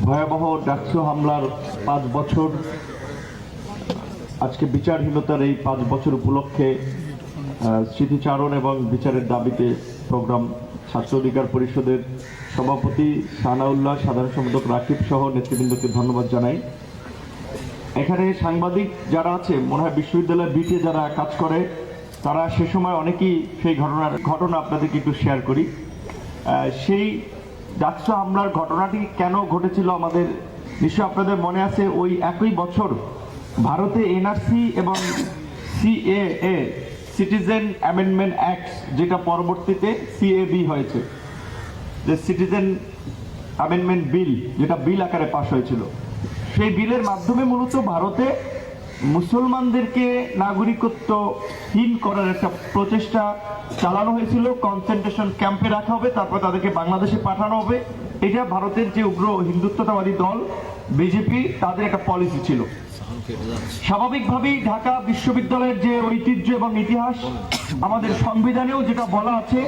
ভয়াবহ ডাকসু হামলার পাঁচ বছর। আজকে বিচারহীনতার এই পাঁচ বছর উপলক্ষে স্মৃতিচারণ এবং বিচারের দাবিতে প্রোগ্রাম ছাত্র অধিকার পরিষদের সভাপতি সানাউল্লাহ, সাধারণ সম্পাদক রাকিব সহ নেতৃবৃন্দকে ধন্যবাদ জানাই। এখানে সাংবাদিক যারা আছে, মনে হয় বিশ্ববিদ্যালয়ের বিটে যারা কাজ করে, তারা সে সময় অনেকেই সেই ঘটনার ঘটনা আপনাদেরকে একটু শেয়ার করি। সেই ডাকসু হামলার ঘটনাটি কেন ঘটেছিল আমাদের নিশ্চয় আপনাদের মনে আছে, ওই একই বছর ভারতে এনআরসি এবং সিএএ, সিটিজেন অ্যামেন্ডমেন্ট অ্যাক্ট, যেটা পরবর্তীতে সিএবি হয়েছে, যে সিটিজেন অ্যামেন্ডমেন্ট বিল, যেটা বিল আকারে পাশ হয়েছিল। সেই বিলের মাধ্যমে মূলত ভারতে মুসলমানদেরকে নাগরিকত্বহীন করার একটা প্রচেষ্টা চালানো হয়েছিল কনসেন্ট্রেশন ক্যাম্পে রাখা হবে, তারপর তাদেরকে বাংলাদেশে পাঠানো হবে। এটা ভারতের যে উগ্র হিন্দুত্বতাবাদী দল বিজেপি তাদের একটা পলিসি ছিল। স্বাভাবিকভাবেই ঢাকা বিশ্ববিদ্যালয়ের যে ঐতিহ্য এবং ইতিহাস, আমাদের সংবিধানেও যেটা বলা আছে,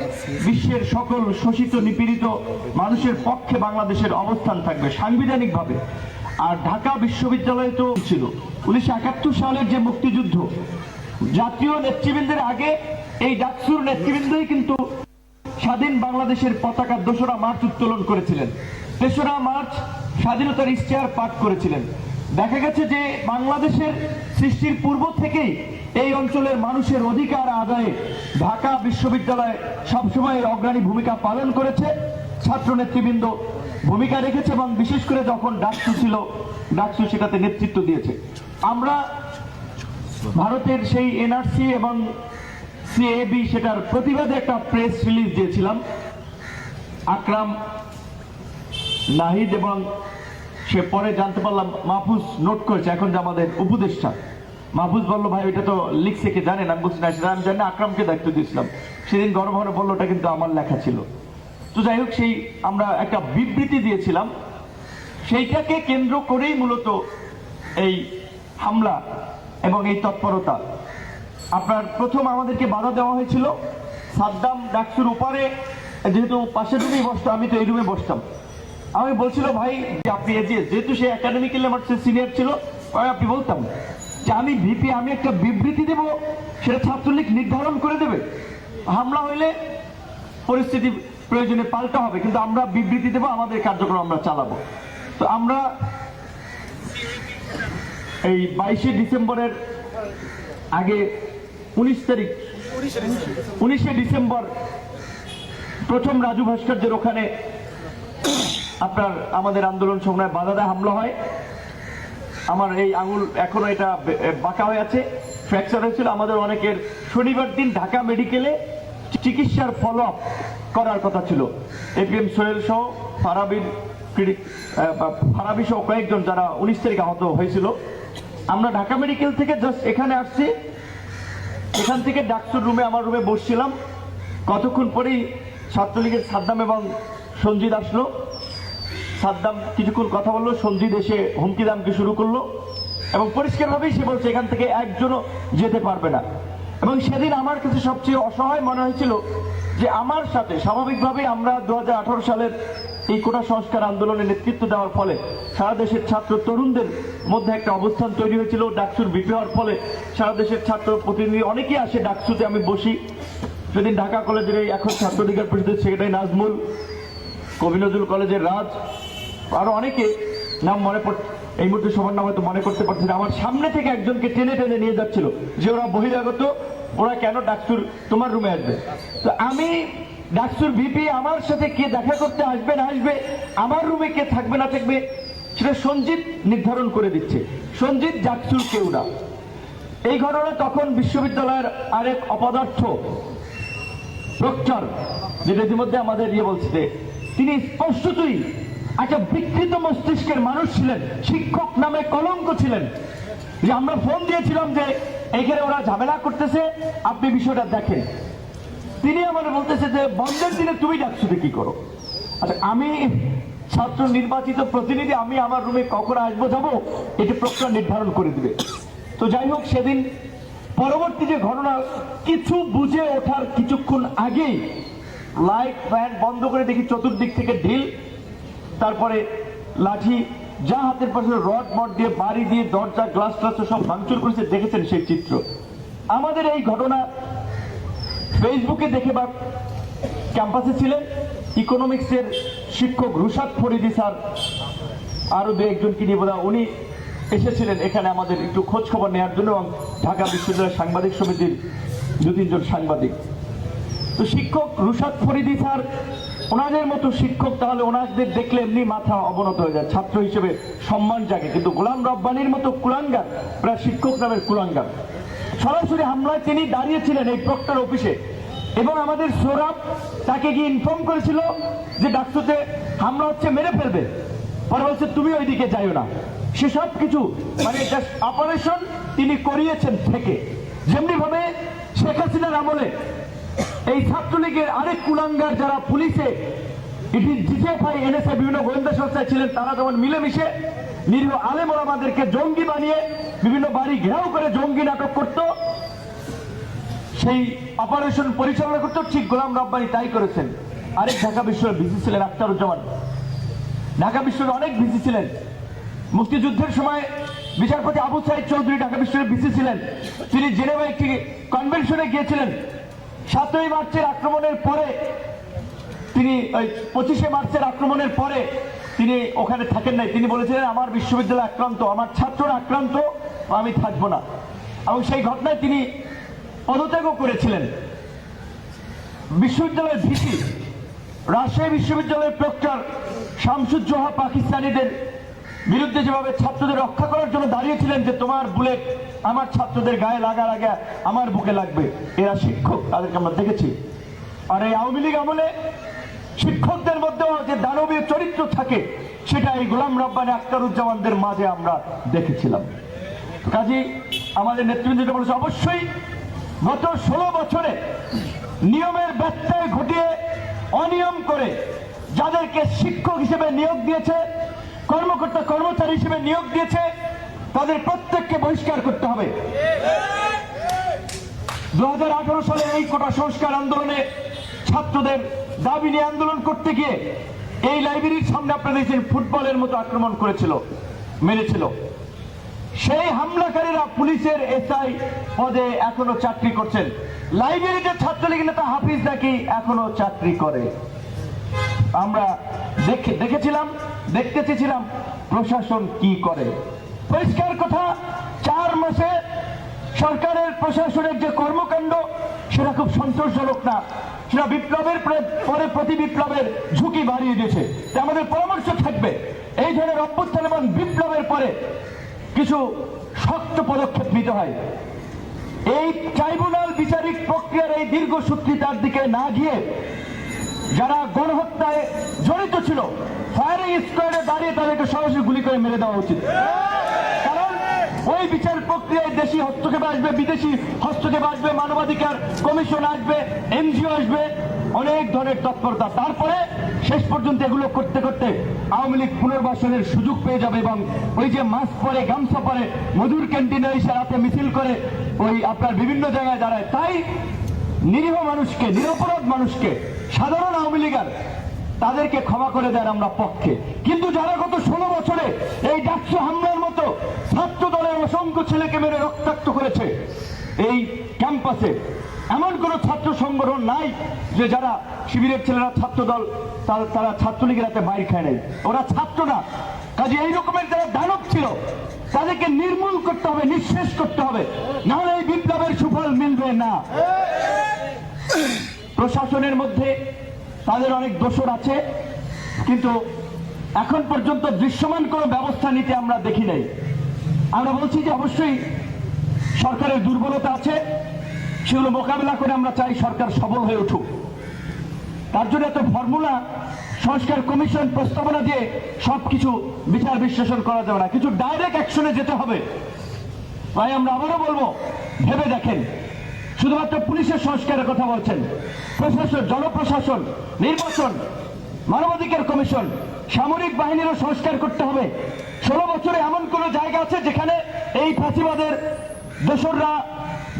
বিশ্বের সকল শোষিত নিপীড়িত মানুষের পক্ষে বাংলাদেশের অবস্থান থাকবে সাংবিধানিকভাবে। আর ঢাকা বিশ্ববিদ্যালয়ে তো ছিল। উনিশশো একাত্তর সালের যে মুক্তিযুদ্ধ, জাতীয় নেতৃবৃন্দের আগে এই ডাকসুর নেতৃবৃন্দই কিন্তু স্বাধীন বাংলাদেশের পতাকা দোসরা মার্চ উত্তোলন করেছিলেন। তেসরা মার্চ স্বাধীনতার ইশতেহার পাঠ করেছিলেন। দেখা গেছে যে বাংলাদেশের সৃষ্টির পূর্ব থেকেই এই অঞ্চলের মানুষের অধিকার আদায়ে ঢাকা বিশ্ববিদ্যালয় সবসময় অগ্রণী ভূমিকা পালন করেছে। ছাত্র নেতৃবৃন্দ ভূমিকা রেখেছে এবং বিশেষ করে যখন ডাকসু ছিল, ডাকসু সেটাতে নেতৃত্ব দিয়েছে। আমরা ভারতের সেই এনআরসি এবং সিএবি সেটার প্রতিবাদে একটা প্রেস রিলিজ দিয়েছিলাম। আকরাম নাহিদ এবং সে পরে জানতে পারলাম, মাহফুজ নোট করেছে, এখন যে আমাদের উপদেষ্টা। মাহফুজ বলল, ভাই, ওইটা তো লিখছে কি জানেন? আমি বলছি, না, সেটা আমি জানি আকরামকে দায়িত্ব দিয়েছিলাম। সেদিন গরম বলল, ওটা কিন্তু আমার লেখা ছিল। তো যাই হোক, সেই আমরা একটা বিবৃতি দিয়েছিলাম। সেইটাকে কেন্দ্র করেই মূলত এই হামলা এবং এই তৎপরতা। আপনার প্রথম আমাদেরকে বাধা দেওয়া হয়েছিল। সাদ্দাম ডাকসুর উপরে যেহেতু পাশের রুমেই বসতো, আমি তো এই রুমে বসতাম। আমি বলছিল, ভাই, যে আপনি যে, যেহেতু সে একাডেমিক্যালি আমার সিনিয়র ছিল আপনি বলতাম যে আমি ভিপি আমি একটা বিবৃতি দেব, সেটা ছাত্রলীগ নির্ধারণ করে দেবে। হামলা হইলে পরিস্থিতি প্রয়োজনে পাল্টা হবে, কিন্তু আমরা বিবৃতি দেব, আমাদের কার্যক্রম আমরা চালাবো। তো আমরা এই বাইশে ডিসেম্বরের আগে উনিশ তারিখ, উনিশে ডিসেম্বর প্রথম রাজু ভাস্কর্যের ওখানে আপনার আমাদের আন্দোলন সময় বাধা দেয় হামলা হয়। আমার এই আঙুল এখনও এটা বাঁকা হয়ে আছে। ফ্র্যাকচার হয়েছিল আমাদের অনেকের। শনিবার দিন ঢাকা মেডিকেলে চিকিৎসার ফলো করার কথা ছিল। এপিএম সোহেল সহ ফারাবির ফারাবি সহ কয়েকজন যারা উনিশ তারিখ আহত হয়েছিল। আমরা ঢাকা মেডিকেল থেকে জাস্ট এখানে আসছি। এখান থেকে ডাক্তার রুমে, আমার রুমে বসছিলাম। কতক্ষণ পরেই ছাত্রলীগের সাদ্দাম এবং সঞ্জিত আসলো। সাদ্দাম কিছুক্ষণ কথা বলল, সঞ্জিত এসে হুমকি দামকে শুরু করল এবং পরিষ্কারভাবেই সে বলছে, এখান থেকে একজনও যেতে পারবে না। এবং সেদিন আমার কাছে সবচেয়ে অসহায় মনে হয়েছিল যে আমার সাথে স্বাভাবিকভাবেই আমরা দু হাজার আঠারো সালের এই কোটা সংস্কার আন্দোলনে নেতৃত্ব দেওয়ার ফলে সারা দেশের ছাত্র তরুণদের মধ্যে একটা অবস্থান তৈরি হয়েছিল ডাকসুর বিপি হওয়ার ফলে সারা দেশের ছাত্র প্রতিনিধি অনেকেই আসে ডাকসুতে, আমি বসি। সেদিন ঢাকা কলেজের এই এখন ছাত্র অধিকার পরিষদের সেক্রেটারি নাজমুল, কবি নজরুল কলেজের রাজ, আরও অনেকে নাম মনে পড়, এই মুহূর্তে সবার নাম হয়তো মনে করতে পারছি না। আমার সামনে থেকে একজনকে টেনে টেনে নিয়ে যাচ্ছিল, যে ওরা বহিরাগত ওরা কেন ডাকসুর তোমার রুমে আসবে? তো আমি ডাকসুর ভিপি আমার সাথে কে দেখা করতে আসবে না আসবে, আমার রুমে কে থাকবে না থাকবে, সেটা সঞ্জিত নির্ধারণ করে দিচ্ছে। সঞ্জিত ডাকসুর কেউ না। এই ঘটনা তখন বিশ্ববিদ্যালয়ের আরেক অপদার্থ, প্রক্টর, যেটা ইতিমধ্যে আমাদের ইয়ে বলছে তিনি স্পষ্টতই একটা বিকৃত মস্তিষ্কের মানুষ ছিলেন, শিক্ষক নামে কলঙ্ক ছিলেন। যে আমরা ফোন দিয়েছিলাম যে এখানে ওরা ঝামেলা করতেছে, আপনি বিষয়টা দেখেন। তিনি আমাদের বলতেছে যে, বন্ধের দিনে তুমি ডাকছুতে কি করো? আচ্ছা আমি ছাত্র নির্বাচিত প্রতিনিধি, আমি আমার রুমে কখন আসব যাব, এটি প্রক্রিয়া নির্ধারণ করে দিবে। তো যাই হোক, সেদিন পরবর্তী যে ঘটনা, কিছু বুঝে ওঠার কিছুক্ষণ আগেই লাইট, ফ্যান বন্ধ করে দেখি চতুর্দিক থেকে ঢিল, তারপরে লাঠি যা হাতের পাশে রড মড দিয়ে বাড়ি দিয়ে দরজা গ্লাস ট্লাস সব ভাঙচুর করেছে, দেখেছেন সেই চিত্র। আমাদের এই ঘটনা ফেসবুকে দেখে বা ক্যাম্পাসে ছিলেন ইকোনমিক্সের শিক্ষক রুশাদ ফরিদি স্যার আরও দু একজনকে নিয়ে বোধহয় উনি এসেছিলেন এখানে আমাদের একটু খোঁজ খবর নেওয়ার জন্য এবং ঢাকা বিশ্ববিদ্যালয়ের সাংবাদিক সমিতির দু তিনজন সাংবাদিক। তো শিক্ষক রুশাদ ফরিদি স্যার ওনাদের মতো শিক্ষক তাহলে ওনাদের দেখলে এমনি মাথা অবনত হয়ে যায়, ছাত্র হিসেবে সম্মান জাগে। কিন্তু গোলাম রব্বানির মতো কুলাঙ্গার, প্রায় শিক্ষক নামের কুলাঙ্গার। সরাসরি হামলায় তিনি দাঁড়িয়েছিলেন এই প্রক্টর অফিসে। এবং আমাদের সৌরভ তাকে গিয়ে ইনফর্ম করেছিল যে ডাক্তারতে হামলা হচ্ছে, মেরে ফেলবে। পরে বলছে তুমি ওইদিকে যাইও না। সেসব কিছু মানে অপারেশন তিনি করিয়েছেন থেকে। যেমনি ভাবে শেখ হাসিনার আমলে এই ছাত্রলীগের আরেক কুলাঙ্গার যারা পুলিশে বিভিন্ন গোয়েন্দা সংস্থায় ছিলেন, তারা যেমন মিলেমিশে নিরীহ আলেম আমাদেরকে জঙ্গি বানিয়ে, বিভিন্ন বাড়ি ঘেরাও করে জঙ্গি নাটক করত, সেই অপারেশন পরিচালনা করতো, ঠিক গোলাম রব্বানি তাই করেছেন। আরেক ঢাকা বিশ্ববিদ্যালয়ের বিসি ছিলেন আখতারুজ্জামান। ঢাকা বিশ্ববিদ্যালয়ে অনেক বিসি ছিলেন। মুক্তিযুদ্ধের সময় বিচারপতি আবু সাইদ চৌধুরী ঢাকা বিশ্ববিদ্যালয়ের বিসি ছিলেন। তিনি জেনেভা একটি কনভেনশনে গিয়েছিলেন। সাতই মার্চের আক্রমণের পরে তিনি ওই পঁচিশে মার্চের আক্রমণের পরে তিনি ওখানে থাকেন নাই। তিনি বলেছিলেন, আমার বিশ্ববিদ্যালয় আক্রান্ত, আমার ছাত্ররা আক্রান্ত, আমি থাকব না। এবং সেই ঘটনায় তিনি পদত্যাগও করেছিলেন। বিশ্ববিদ্যালয়ের ভিসি, রাজশাহী বিশ্ববিদ্যালয়ের প্রক্টর শামসুজ্জোহা পাকিস্তানিদের বিরুদ্ধে যেভাবে ছাত্রদের রক্ষা করার জন্য দাঁড়িয়েছিলেন যে তোমার বুলেট আমার ছাত্রদের গায়ে লাগা লাগা, আমার বুকে লাগবে। এরা শিক্ষক, তাদেরকে আমরা দেখেছি। আর এই আওয়ামী লীগ আমলে শিক্ষকদের মধ্যেও যে দানবীয় চরিত্র থাকে, সেটা এই গোলাম রব্বানি আক্তারুজ্জামানদের মাঝে আমরা দেখেছিলাম। কাজী আমাদের নেতৃবৃন্দ বলেছে, অবশ্যই গত ষোলো বছরে নিয়মের ব্যত্যয় ঘটিয়ে অনিয়ম করে যাদেরকে শিক্ষক হিসেবে নিয়োগ দিয়েছে কর্মকর্তা কর্মচারী হিসেবে নিয়োগ দিয়েছে, তাদের প্রত্যেককে বহিষ্কার করতে হবে। দু সালে এই কোটা সংস্কার আন্দোলনে ছাত্রদের দাবি নিয়ে আন্দোলন করতে গিয়ে এই লাইব্রেরির সামনে আপনারা দেখছেন ফুটবলের মতো আক্রমণ করেছিল, মেরেছিল। সেই হামলাকারীরা পুলিশের এসআই পদে এখনও চাকরি করছেন। লাইব্রেরিতে ছাত্রলীগ নেতা হাফিজ নাকি এখনও চাকরি করে। আমরা দেখে দেখেছিলাম দেখতে চেয়েছিলাম প্রশাসন কি করে। পরিষ্কার কথা, চার মাসে সরকারের প্রশাসনের যে কর্মকাণ্ড, সেটা খুব সন্তোষজনক না। সেটা বিপ্লবের পরে- পরে প্রতি বিপ্লবের ঝুঁকি বাড়িয়ে দিয়েছে। আমাদের পরামর্শ থাকবে, এই ধরনের অভ্যুত্থান এবং বিপ্লবের পরে কিছু শক্ত পদক্ষেপ নিতে হয়। এই ট্রাইব্যুনাল বিচারিক প্রক্রিয়ার এই দীর্ঘসূত্রিতার দিকে না গিয়ে যারা গণহত্যায় জড়িত ছিল ফায়ারিং স্কোয়াডে দাঁড়িয়ে তাদেরকে সরাসরি গুলি করে মেরে দেওয়া উচিত। ওই বিচার প্রক্রিয়ায় দেশি হস্তক্ষেপ আসবে, বিদেশি হস্তক্ষেপ আসবে, মানবাধিকার কমিশন আসবে, এনজিও আসবে, অনেক ধরনের তৎপরতা। তারপরে শেষ পর্যন্ত এগুলো করতে করতে আওয়ামী লীগ পুনর্বাসনের সুযোগ পেয়ে যাবে এবং ওই যে মাস্ক পরে, গামছা পরে, মধুর ক্যান্টিনে এসে রাতে মিছিল করে ওই আপনার বিভিন্ন জায়গায় দাঁড়ায়। তাই নিরীহ মানুষকে, নিরপরাধ মানুষকে, সাধারণ আওয়ামী লীগার তাদেরকে ক্ষমা করে দেন আমরা পক্ষে। কিন্তু যারা গত ষোলো বছরে এই ডাকসু হামলার মতো ছাত্র দলের অসংখ্য ছেলেকে মেরে রক্তাক্ত করেছে, এই ক্যাম্পাসে এমন কোন ছাত্র সংগঠন নাই যে যারা শিবিরের ছেলেরা ছাত্র দল তারা- তারা ছাত্রলীগের হাতে মাইর খায় নাই। ওরা ছাত্র না। কাজে এই রকমের যারা দানব ছিল, তাদেরকে নির্মূল করতে হবে, নিঃশেষ করতে হবে। নাহলে এই বিপ্লবের সুফল মিলবে না। প্রশাসনের মধ্যে তাদের অনেক দোষর আছে, কিন্তু এখন পর্যন্ত দৃশ্যমান কোনো ব্যবস্থা নিতে আমরা দেখি নাই। আমরা বলছি যে অবশ্যই সরকারের দুর্বলতা আছে, সেগুলো মোকাবিলা করে আমরা চাই সরকার সবল হয়ে উঠুক। তার জন্য এত ফর্মুলা, সংস্কার কমিশন প্রস্তাবনা দিয়ে সবকিছু বিচার বিশ্লেষণ করা যাবে না। কিছু ডাইরেক্ট অ্যাকশনে যেতে হবে। তাই আমরা আবারও বলব, ভেবে দেখেন। শুধুমাত্র পুলিশের সংস্কারের কথা বলছেন। প্রশাসন, জনপ্রশাসন, নির্বাচন, মানবাধিকার কমিশন, সামরিক বাহিনীরও সংস্কার করতে হবে। ষোলো বছরে এমন কোন জায়গা আছে যেখানে এই ফাঁসিবাদের দোসররা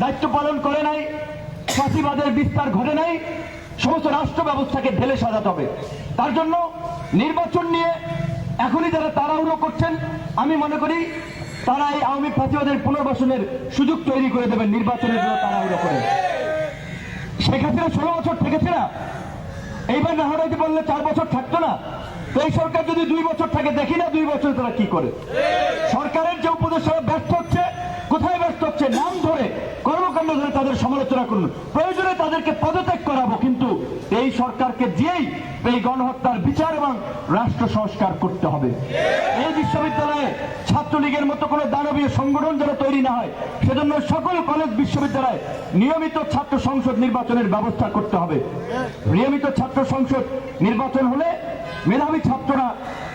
দায়িত্ব পালন করে নাই? ফাঁসিবাদের বিস্তার ঘটে নাই? সমস্ত রাষ্ট্র ব্যবস্থাকে ঢেলে সাজাতে হবে। তার জন্য নির্বাচন নিয়ে এখনই যারা তাড়াহুড়ো করছেন, আমি মনে করি তারা এই আওয়ামী ফাঁসিবাদের পুনর্বাসনের সুযোগ তৈরি করে দেবেন নির্বাচনের জন্য তাড়াহুড়ো করে শেখ হাসিনা ষোলো বছর থেকেছে না। এইবার না হরাইতে বললে চার বছর থাকতো না। তো এই সরকার যদি দুই বছর থাকে, দেখি না দুই বছর তারা কি করে। সরকারের যে উপদেষ্টারা ব্যর্থ হচ্ছে, কোথায় ব্যর্থ হচ্ছে? নাম ধরে কর্মকাণ্ড ধরে তাদের সমালোচনা করুন। প্রয়োজনে তাদেরকে পদত্যাগ করাবো, কিন্তু এই সরকারকে দিয়েই এই গণহত্যার বিচার এবং রাষ্ট্র সংস্কার করতে হবে। এই বিশ্ববিদ্যালয়ে ছাত্রলীগের মতো কোনো দানবীয় সংগঠন যেন তৈরি না হয়, সেজন্য সকল কলেজ বিশ্ববিদ্যালয়ে নিয়মিত ছাত্র সংসদ নির্বাচনের ব্যবস্থা করতে হবে। নিয়মিত ছাত্র সংসদ নির্বাচন হলে মেধাবী ছাত্ররা,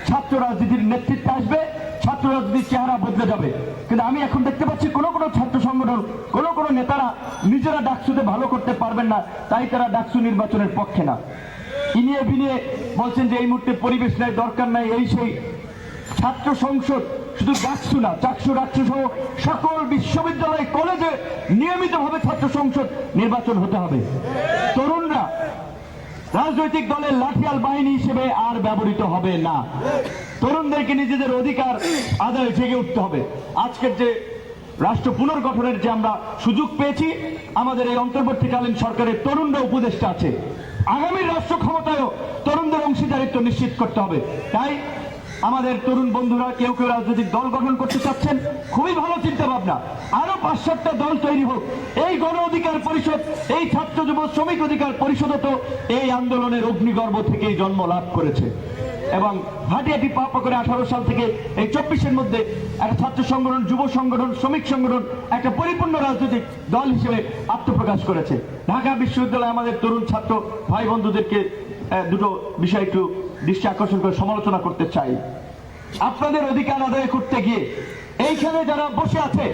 ছাত্র রাজনীতির নেতৃত্বে আসবে ছাত্র রাজনীতির চেহারা বদলে যাবে, কিন্তু আমি এখন দেখতে পাচ্ছি কোনো কোনো ছাত্র সংগঠন, কোনো কোনো নেতারা নিজেরা ডাকসুতে ভালো করতে পারবেন না, তাই তারা ডাকসু নির্বাচনের পক্ষে না। ইনিয়ে বিনিয়ে বলছেন যে এই মুহূর্তে পরিবেশ নাই, দরকার নাই, এই সেই ছাত্র সংসদ, শুধু ডাকসু না, চাকসু, ডাকসু সহ সকল বিশ্ববিদ্যালয়, কলেজে নিয়মিতভাবে ছাত্র সংসদ নির্বাচন হতে হবে। তরুণরা রাজনৈতিক দলের লাঠিয়াল বাহিনী হিসেবে আর ব্যবহৃত হবে না। তরুণদেরকে নিজেদের অধিকার আদায় জেগে উঠতে হবে। আজকের যে রাষ্ট্র পুনর্গঠনের যে আমরা সুযোগ পেয়েছি, আমাদের এই অন্তর্বর্তীকালীন সরকারের তরুণরা উপদেষ্টা আছে। আগামী রাষ্ট্র ক্ষমতায়ও তরুণদের অংশীদারিত্ব নিশ্চিত করতে হবে। তাই আমাদের তরুণ বন্ধুরা, কেউ কেউ রাজনৈতিক দল গঠন করতে চাচ্ছেন, খুবই ভালো চিন্তা ভাবনা আরও পাঁচ সাতটা দল তৈরি হোক। এই গণ অধিকার পরিষদ, এই ছাত্র যুব শ্রমিক অধিকার পরিষদ তো এই আন্দোলনের অগ্নিগর্ভ থেকেই জন্ম লাভ করেছে। এবং হাটিয়াটি পা করে আঠারো সাল থেকে এই চব্বিশের মধ্যে একটা ছাত্র সংগঠন, যুব সংগঠন, শ্রমিক সংগঠন, একটা পরিপূর্ণ রাজনৈতিক দল হিসেবে আত্মপ্রকাশ করেছে। ঢাকা বিশ্ববিদ্যালয়ে আমাদের তরুণ ছাত্র ভাই বন্ধুদেরকে দুটো বিষয় একটু দৃষ্টি আকর্ষণ করে সমালোচনা করতে চাই। আপনাদের অধিকার আদায় করতে গিয়ে এইখানে যারা বসে আছে,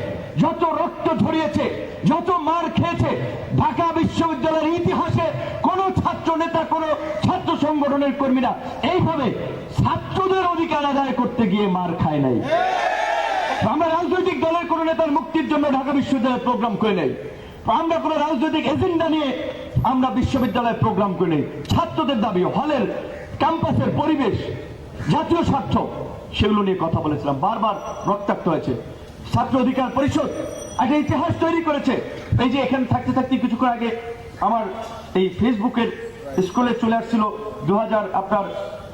যত রক্ত ঝরিয়েছে, যত মার খেয়েছে, ঢাকা বিশ্ববিদ্যালয়ের ইতিহাসে কোন ছাত্র নেতা, কোন ছাত্র সংগঠনের কর্মীরা এইভাবে ছাত্রদের অধিকার আদায় করতে গিয়ে মার খায় নাই। আমরা রাজনৈতিক দলের কোন নেতার মুক্তির জন্য ঢাকা বিশ্ববিদ্যালয়ের প্রোগ্রাম করে নেই। আমরা কোন রাজনৈতিক এজেন্ডা নিয়ে আমরা বিশ্ববিদ্যালয়ের প্রোগ্রাম করে নেই। ছাত্রদের দাবি, হলের ক্যাম্পাসের পরিবেশ, জাতীয় স্বার্থ, সেগুলো নিয়ে কথা বলেছিলাম। বারবার রক্তাক্ত হয়েছে। ছাত্র অধিকার পরিষদ একটা ইতিহাস তৈরি করেছে। এই যে এখানে থাকতে থাকতে কিছুক্ষণ আগে আমার এই ফেসবুকের স্কুলে চলে আসছিল দু হাজার আপনার,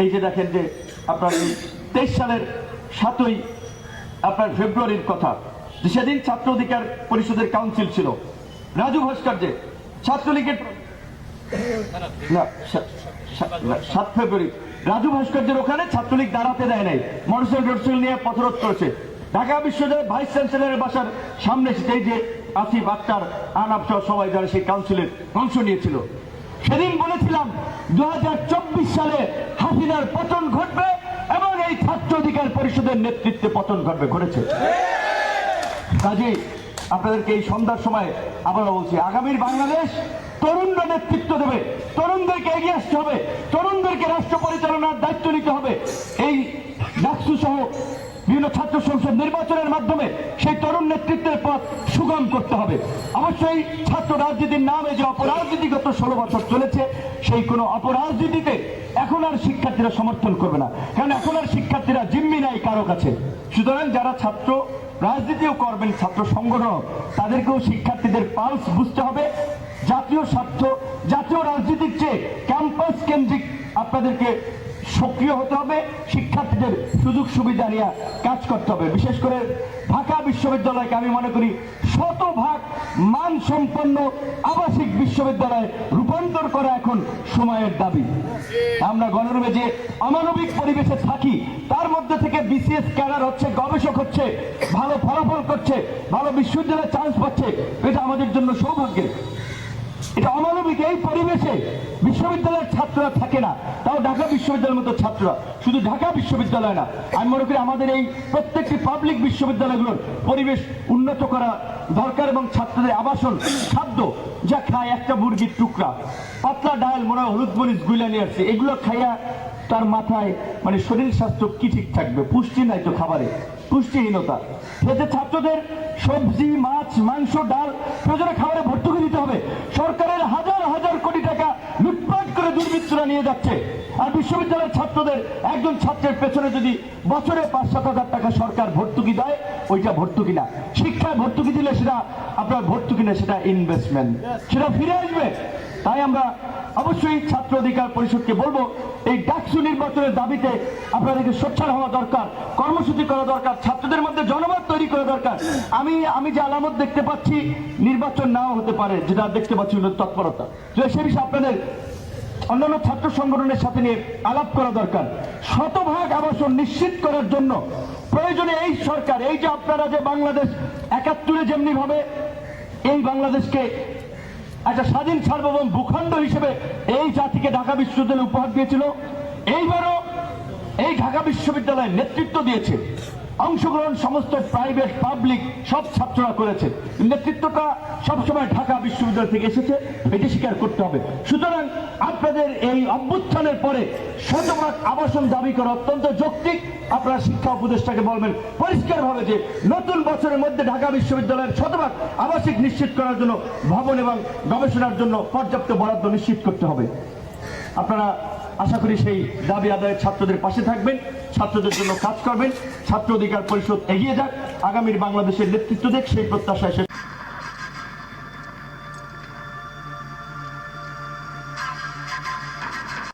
এই যে দেখেন যে আপনার এই তেইশ সালের সাতই আপনার ফেব্রুয়ারির কথা সেদিন ছাত্র অধিকার পরিষদের কাউন্সিল ছিল। রাজু ভাস্কর্যে ছাত্রলীগের সাত ফেব্রুয়ারি। রাজু ভাস্কর্যের ওখানে ছাত্রলীগ দাঁড়াতে দেয় নাই। মোটরসাইকেল টোটরসাইকেল নিয়ে পথরোধ করেছে। ঢাকা বিশ্ববিদ্যালয়ের ভাইস চ্যান্সেলরের বাসার সামনে সেই যে আসিফ আক্তার, আনাব সহ সবাই যারা সেই কাউন্সিলের অংশ নিয়েছিল। সেদিন বলেছিলাম দু হাজার চব্বিশ সালে হাসিনার পতন ঘটবে এবং এই ছাত্র অধিকার পরিষদের নেতৃত্বে পতন ঘটবে, ঘটেছে। কাজেই আপনাদেরকে এই সন্ধ্যার সময় আবারও বলছি, আগামীর বাংলাদেশ তরুণরা নেতৃত্ব দেবে। তরুণদেরকে এগিয়ে আসতে হবে। তরুণদেরকে রাষ্ট্র পরিচালনার দায়িত্ব নিতে হবে। এই ডাকসু সহ বিভিন্ন ছাত্র সংসদ নির্বাচনের মাধ্যমে সেই তরুণ নেতৃত্বের পথ সুগম করতে হবে। অবশ্যই ছাত্র রাজনীতির নামে যে অপরাজনীতি গত ষোলো বছর চলেছে, সেই কোনো অপরাজনীতিতে এখন আর শিক্ষার্থীরা সমর্থন করবে না। কারণ এখন আর শিক্ষার্থীরা জিম্মি নাই কারও কাছে। সুতরাং যারা ছাত্র রাজনীতিও করবেন ছাত্র সংগঠন। তাদেরকেও শিক্ষার্থীদের পালস বুঝতে হবে। জাতীয় স্বার্থ, জাতীয় রাজনীতির চেয়ে ক্যাম্পাস কেন্দ্রিক আপনাদেরকে সক্রিয় হতে হবে, শিক্ষার্থীদের সুযোগ সুবিধা নিয়ে কাজ করতে হবে। বিশেষ করে ঢাকা বিশ্ববিদ্যালয়কে আমি মনে করি শতভাগ মান সম্পন্ন আবাসিক বিশ্ববিদ্যালয়ে রূপান্তর করা এখন সময়ের দাবি। আমরা গণরূপে যে অমানবিক পরিবেশে থাকি, তার মধ্যে থেকে বিসিএস ক্যাডার হচ্ছে, গবেষক হচ্ছে, ভালো ফলাফল করছে, ভালো বিশ্ববিদ্যালয়ে চান্স পাচ্ছে, এটা আমাদের জন্য সৌভাগ্যের। এটা অমানবিক এই পরিবেশে বিশ্ববিদ্যালয়ের ছাত্ররা থাকে না। তাও ঢাকা বিশ্ববিদ্যালয়ের মতো ছাত্ররা শুধু ঢাকা বিশ্ববিদ্যালয় না, আমি মনে করি আমাদের এই প্রত্যেকটি পাবলিক বিশ্ববিদ্যালয়গুলোর পরিবেশ উন্নত করা দরকার এবং ছাত্রদের আবাসন, খাদ্য যা খায় একটা মুরগির টুকরা, পাতলা ডাল মনে হলুদ মরিচগুলা নিয়ে আসছে এগুলো খাইয়া তার মাথায় মানে শরীর স্বাস্থ্য কি ঠিক থাকবে? পুষ্টি নাই তো খাবারে। পুষ্টিহীনতা। এতে ছাত্রদের সবজি, মাছ, মাংস, ডাল প্রয়োজনে খাবারে ভর্তুকি দিতে হবে। সরকারের হাজার হাজার কোটি টাকা লুটপাট করে দুর্বৃত্তরা নিয়ে যাচ্ছে। আর বিশ্ববিদ্যালয়ের ছাত্রদের একজন ছাত্রের পেছনে যদি বছরে পাঁচ সাত হাজার টাকা সরকার ভর্তুকি দেয়, ওইটা ভর্তুকি না। শিক্ষায় ভর্তুকি দিলে সেটা আপনার ভর্তুকি না, সেটা ইনভেস্টমেন্ট সেটা ফিরে আসবে। তাই আমরা অবশ্যই ছাত্র অধিকার পরিষদকে বলব, এই ডাকসু নির্বাচনের দাবিতে আপনাদেরকে সোচ্চার হওয়া দরকার, কর্মসূচি করা দরকার, ছাত্রদের মধ্যে জনমত তৈরি করা দরকার। আমি আমি যে আলামত দেখতে পাচ্ছি, নির্বাচন নাও হতে পারে, যেটা দেখতে পাচ্ছি তৎপরতা। তো সে বিষয়ে আপনাদের অন্যান্য ছাত্র সংগঠনের সাথে নিয়ে আলাপ করা দরকার। শতভাগ আবাসন নিশ্চিত করার জন্য প্রয়োজনে এই সরকার, এই যে আপনারা যে বাংলাদেশ একাত্তরে যেমনি ভাবে এই বাংলাদেশকে একটা স্বাধীন সার্বভৌম ভূখণ্ড হিসেবে এই জাতিকে ঢাকা বিশ্ববিদ্যালয় উপহার দিয়েছিল। এইবারও এই ঢাকা বিশ্ববিদ্যালয়ের নেতৃত্ব দিয়েছে। অংশগ্রহণ সমস্ত প্রাইভেট পাবলিক সব ছাত্ররা করেছে। নেতৃত্বটা সবসময় ঢাকা বিশ্ববিদ্যালয় থেকে এসেছে, এটি স্বীকার করতে হবে। সুতরাং আপনাদের এই অভ্যুত্থানের পরে শতভাগ আবাসন দাবি করা অত্যন্ত যৌক্তিক। আপনারা শিক্ষা উপদেষ্টাকে বলবেন পরিষ্কারভাবে যে নতুন বছরের মধ্যে ঢাকা বিশ্ববিদ্যালয়ের শতভাগ আবাসিক নিশ্চিত করার জন্য ভবন এবং গবেষণার জন্য পর্যাপ্ত বরাদ্দ নিশ্চিত করতে হবে। আপনারা আশা করি সেই দাবি আদায়ের ছাত্রদের পাশে থাকবেন, ছাত্রদের জন্য কাজ করবেন। ছাত্র অধিকার পরিষদ এগিয়ে যাক আগামীর বাংলাদেশের নেতৃত্ব দেখ সেই প্রত্যাশায়